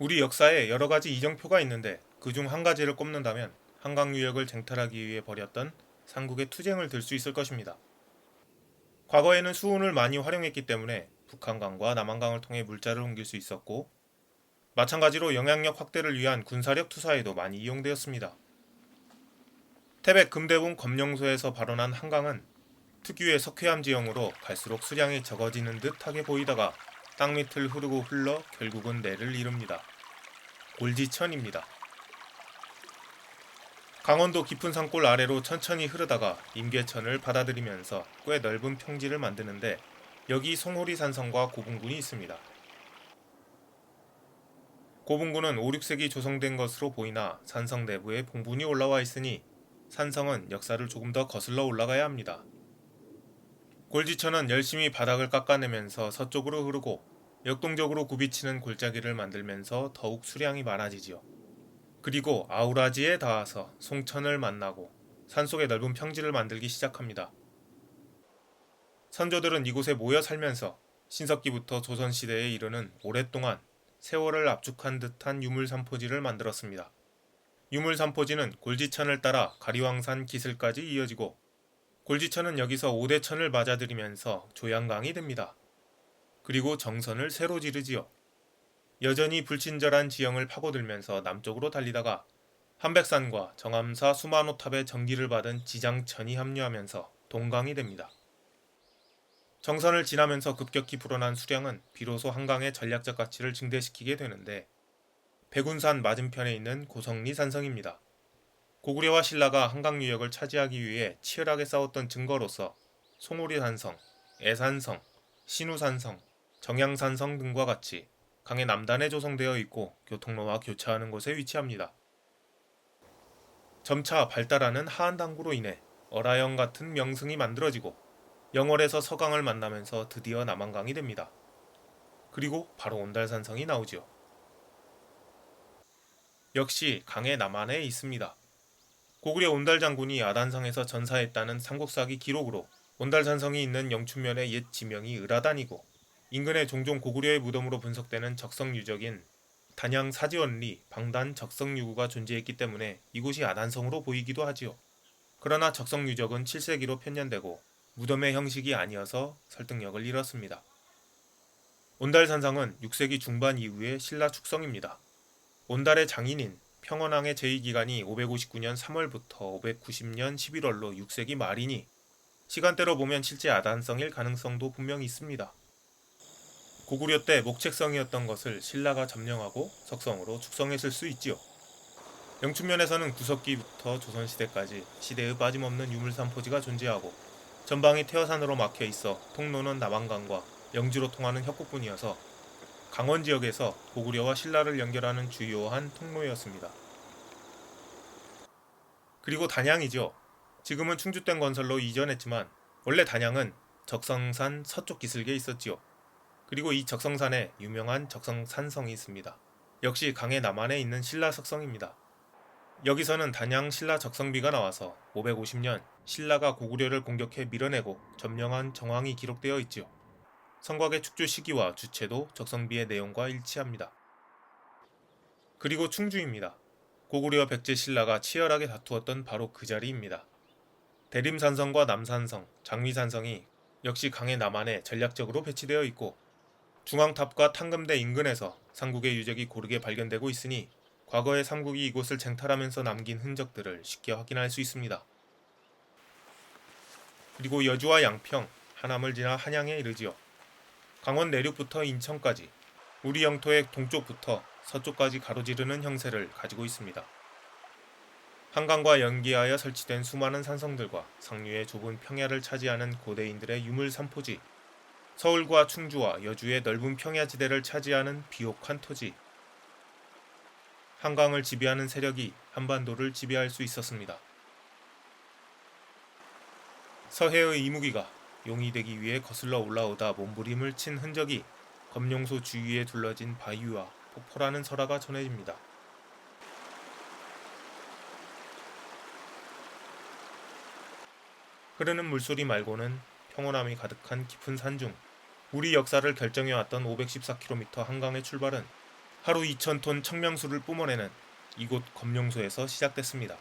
우리 역사에 여러 가지 이정표가 있는데 그 중 한 가지를 꼽는다면 한강 유역을 쟁탈하기 위해 벌였던 삼국의 투쟁을 들 수 있을 것입니다. 과거에는 수운을 많이 활용했기 때문에 북한강과 남한강을 통해 물자를 옮길 수 있었고 마찬가지로 영향력 확대를 위한 군사력 투사에도 많이 이용되었습니다. 태백 금대봉 검령소에서 발원한 한강은 특유의 석회암 지형으로 갈수록 수량이 적어지는 듯하게 보이다가 땅 밑을 흐르고 흘러 결국은 내를 이룹니다. 골지천입니다. 강원도 깊은 산골 아래로 천천히 흐르다가 임계천을 받아들이면서 꽤 넓은 평지를 만드는데 여기 송호리 산성과 고분군이 있습니다. 고분군은 5, 6세기 조성된 것으로 보이나 산성 내부에 봉분이 올라와 있으니 산성은 역사를 조금 더 거슬러 올라가야 합니다. 골지천은 열심히 바닥을 깎아내면서 서쪽으로 흐르고 역동적으로 굽이치는 골짜기를 만들면서 더욱 수량이 많아지지요. 그리고 아우라지에 닿아서 송천을 만나고 산속의 넓은 평지를 만들기 시작합니다. 선조들은 이곳에 모여 살면서 신석기부터 조선시대에 이르는 오랫동안 세월을 압축한 듯한 유물산포지를 만들었습니다. 유물산포지는 골지천을 따라 가리왕산 기슬까지 이어지고 골지천은 여기서 오대천을 맞아들이면서 조양강이 됩니다. 그리고 정선을 새로 지르지요. 여전히 불친절한 지형을 파고들면서 남쪽으로 달리다가 한백산과 정암사 수만호탑의 전기를 받은 지장천이 합류하면서 동강이 됩니다. 정선을 지나면서 급격히 불어난 수량은 비로소 한강의 전략적 가치를 증대시키게 되는데 백운산 맞은편에 있는 고성리 산성입니다. 고구려와 신라가 한강 유역을 차지하기 위해 치열하게 싸웠던 증거로서 송오리 산성, 애산성, 신우산성, 정양산성 등과 같이 강의 남단에 조성되어 있고 교통로와 교차하는 곳에 위치합니다. 점차 발달하는 하한당구로 인해 어라영 같은 명승이 만들어지고 영월에서 서강을 만나면서 드디어 남한강이 됩니다. 그리고 바로 온달산성이 나오지요. 역시 강의 남한에 있습니다. 고구려 온달 장군이 아단성에서 전사했다는 삼국사기 기록으로 온달산성이 있는 영춘면의 옛 지명이 을하단이고 인근에 종종 고구려의 무덤으로 분석되는 적성 유적인 단양 사지원리 방단 적성 유구가 존재했기 때문에 이곳이 아단성으로 보이기도 하지요. 그러나 적성 유적은 7세기로 편년되고 무덤의 형식이 아니어서 설득력을 잃었습니다. 온달산성은 6세기 중반 이후의 신라 축성입니다. 온달의 장인인 평원왕의 제2기간이 559년 3월부터 590년 11월로 6세기 말이니 시간대로 보면 실제 아단성일 가능성도 분명히 있습니다. 고구려 때 목책성이었던 것을 신라가 점령하고 석성으로 축성했을 수 있지요. 영춘면에서는 구석기부터 조선시대까지 시대의 빠짐없는 유물산 포지가 존재하고 전방이 태화산으로 막혀 있어 통로는 남한강과 영주로 통하는 협곡뿐이어서 강원 지역에서 고구려와 신라를 연결하는 주요한 통로였습니다. 그리고 단양이죠. 지금은 충주댐 건설로 이전했지만 원래 단양은 적성산 서쪽 기슭에 있었지요. 그리고 이 적성산에 유명한 적성산성이 있습니다. 역시 강의 남한에 있는 신라 석성입니다. 여기서는 단양 신라 적성비가 나와서 550년 신라가 고구려를 공격해 밀어내고 점령한 정황이 기록되어 있지요. 성곽의 축조 시기와 주체도 적성비의 내용과 일치합니다. 그리고 충주입니다. 고구려 백제 신라가 치열하게 다투었던 바로 그 자리입니다. 대림산성과 남산성, 장위산성이 역시 강의 남한에 전략적으로 배치되어 있고 중앙탑과 탕금대 인근에서 삼국의 유적이 고르게 발견되고 있으니 과거의 삼국이 이곳을 쟁탈하면서 남긴 흔적들을 쉽게 확인할 수 있습니다. 그리고 여주와 양평, 하남을 지나 한양에 이르지요. 강원 내륙부터 인천까지 우리 영토의 동쪽부터 서쪽까지 가로지르는 형세를 가지고 있습니다. 한강과 연계하여 설치된 수많은 산성들과 상류의 좁은 평야를 차지하는 고대인들의 유물 산포지, 서울과 충주와 여주의 넓은 평야지대를 차지하는 비옥한 토지, 한강을 지배하는 세력이 한반도를 지배할 수 있었습니다. 서해의 이무기가 용이 되기 위해 거슬러 올라오다 몸부림을 친 흔적이 검룡소 주위에 둘러진 바위와 폭포라는 설화가 전해집니다. 흐르는 물소리 말고는 평온함이 가득한 깊은 산중 우리 역사를 결정해왔던 514km 한강의 출발은 하루 2,000톤 청명수를 뿜어내는 이곳 검룡소에서 시작됐습니다.